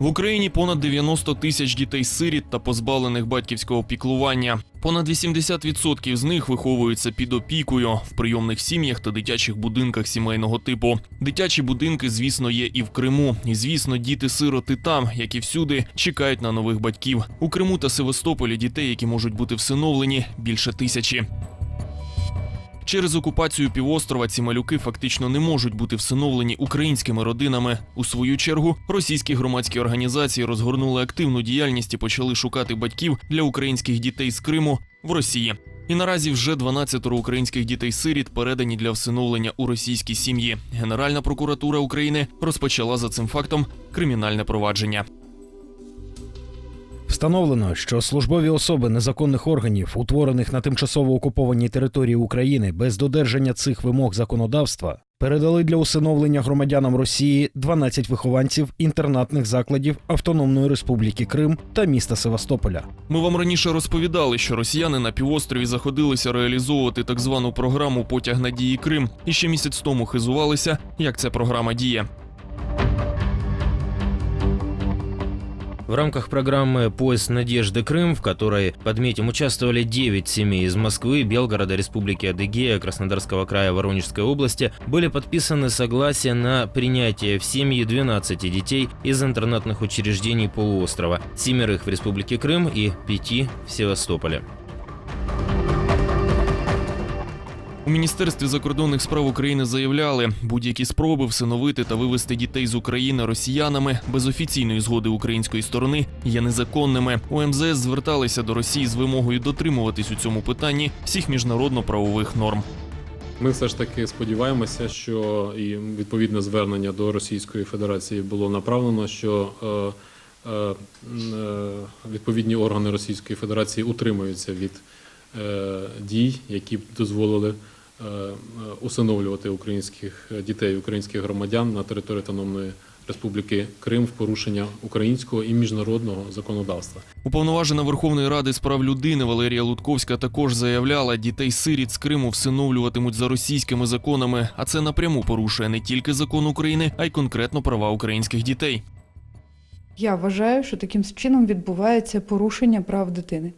В Україні понад 90 тисяч дітей-сиріт та позбавлених батьківського піклування. Понад 80% з них виховуються під опікою в прийомних сім'ях та дитячих будинках сімейного типу. Дитячі будинки, звісно, є і в Криму. І звісно, діти-сироти там, як і всюди, чекають на нових батьків. У Криму та Севастополі дітей, які можуть бути всиновлені, більше тисячі. Через окупацію півострова ці малюки фактично не можуть бути всиновлені українськими родинами. У свою чергу російські громадські організації розгорнули активну діяльність і почали шукати батьків для українських дітей з Криму в Росії. І наразі вже 12 українських дітей-сиріт передані для всиновлення у російські сім'ї. Генеральна прокуратура України розпочала за цим фактом кримінальне провадження. Встановлено, що службові особи незаконних органів, утворених на тимчасово окупованій території України без додержання цих вимог законодавства, передали для усиновлення громадянам Росії 12 вихованців інтернатних закладів Автономної Республіки Крим та міста Севастополя. Ми вам раніше розповідали, що росіяни на півострові заходилися реалізовувати так звану програму Потяг надії Крим і ще місяць тому хизувалися, як ця програма діє. В рамках программы «Поезд надежды Крым», в которой, подметим, участвовали 9 семей из Москвы, Белгорода, Республики Адыгея, Краснодарского края, Воронежской области, были подписаны согласия на принятие в семьи 12 детей из интернатных учреждений полуострова, семерых в Республике Крым и пяти в Севастополе. У міністерстві закордонних справ України заявляли, будь-які спроби всиновити та вивезти дітей з України росіянами без офіційної згоди української сторони є незаконними. У МЗС зверталися до Росії з вимогою дотримуватись у цьому питанні всіх міжнародно-правових норм. Ми все ж таки сподіваємося, що і відповідне звернення до Російської Федерації було направлено, що е, е, е, відповідні органи Російської Федерації утримуються від дій, які б дозволили е, е, усиновлювати українських дітей, українських громадян на території Автономної Республіки Крим в порушення українського і міжнародного законодавства. Уповноважена Верховної Ради з прав людини Валерія Лутковська також заявляла, дітей сиріт з Криму всиновлюватимуть за російськими законами, а це напряму порушує не тільки закон України, а й конкретно права українських дітей. Я вважаю, що таким чином відбувається порушення прав дитини.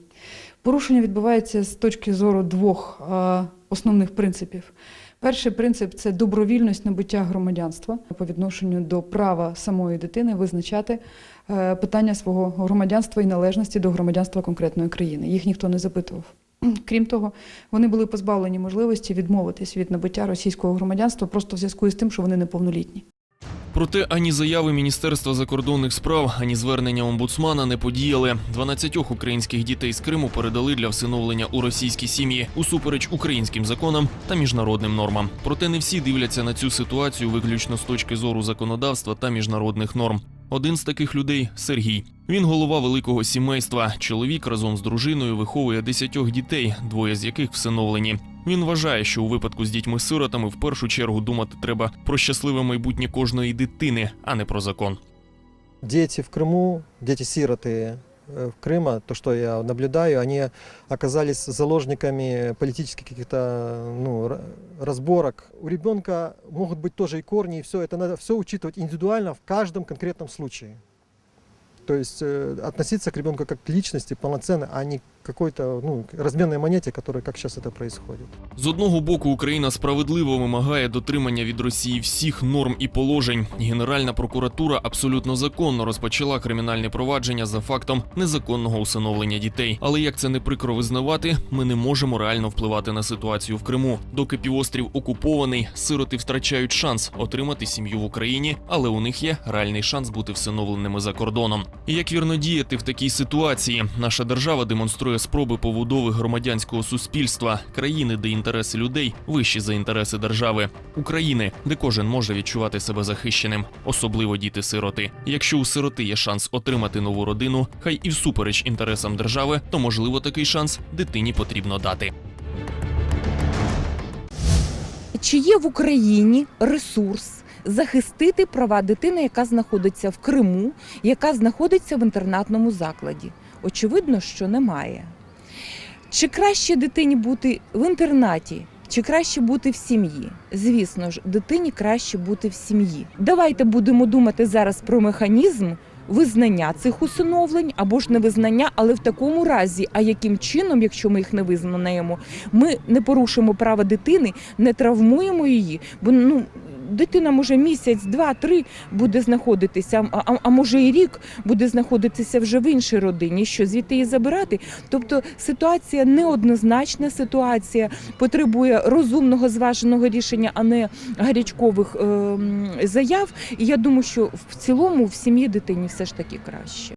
Порушення відбувається з точки зору двох е, основних принципів. Перший принцип це добровільність набуття громадянства по відношенню до права самої дитини визначати е, питання свого громадянства і належності до громадянства конкретної країни. Їх ніхто не запитував. Крім того, вони були позбавлені можливості відмовитись від набуття російського громадянства просто в зв'язку з тим, що вони неповнолітні. Проте ані заяви Міністерства закордонних справ, ані звернення омбудсмана не подіяли. 12 українських дітей з Криму передали для всиновлення у російські сім'ї усупереч українським законам та міжнародним нормам. Проте не всі дивляться на цю ситуацію виключно з точки зору законодавства та міжнародних норм. Один з таких людей Сергій. Він голова великого сімейства. Чоловік разом з дружиною виховує десятьох дітей, двоє з яких всиновлені. Він вважає, що у випадку з дітьми-сиротами в першу чергу думати треба про щасливе майбутнє кожної дитини, а не про закон. дети в Крыму, дети-сироты э, Крыма, то, что я наблюдаю, они оказались заложниками политических каких-то ну, ра- разборок. У ребенка могут быть тоже и корни, и все. Это надо все учитывать индивидуально в каждом конкретном случае. То есть э, относиться к ребенку как к личности полноценно, а не какой-то ну, разменной монете, которая как сейчас это происходит. З одного боку, Україна справедливо вимагає дотримання від Росії всіх норм і положень. Генеральна прокуратура абсолютно законно розпочала кримінальне провадження за фактом незаконного усиновлення дітей. Але як це не прикро визнавати, ми не можемо реально впливати на ситуацію в Криму. Доки півострів окупований, сироти втрачають шанс отримати сім'ю в Україні, але у них є реальний шанс бути всиновленими за кордоном. Як вірно діяти в такій ситуації? Наша держава демонструє спроби побудови громадянського суспільства, країни, де інтереси людей вищі за інтереси держави, України, де кожен може відчувати себе захищеним, особливо діти-сироти. Якщо у сироти є шанс отримати нову родину, хай і всупереч інтересам держави, то можливо такий шанс дитині потрібно дати. Чи є в Україні ресурс захистити права дитини, яка знаходиться в Криму, яка знаходиться в інтернатному закладі? Очевидно, що немає. Чи краще дитині бути в інтернаті, чи краще бути в сім'ї? Звісно ж, дитині краще бути в сім'ї. Давайте будемо думати зараз про механізм визнання цих усиновлень або ж невизнання, але в такому разі, а яким чином, якщо ми їх не визнаємо, ми не порушимо права дитини, не травмуємо її, бо ну. Дитина може місяць, два, три буде знаходитися, а, а, може і рік буде знаходитися вже в іншій родині. Що звідти її забирати? Тобто ситуація неоднозначна, ситуація потребує розумного зваженого рішення, а не гарячкових ем, заяв. І я думаю, що в цілому в сім'ї дитині все ж таки краще.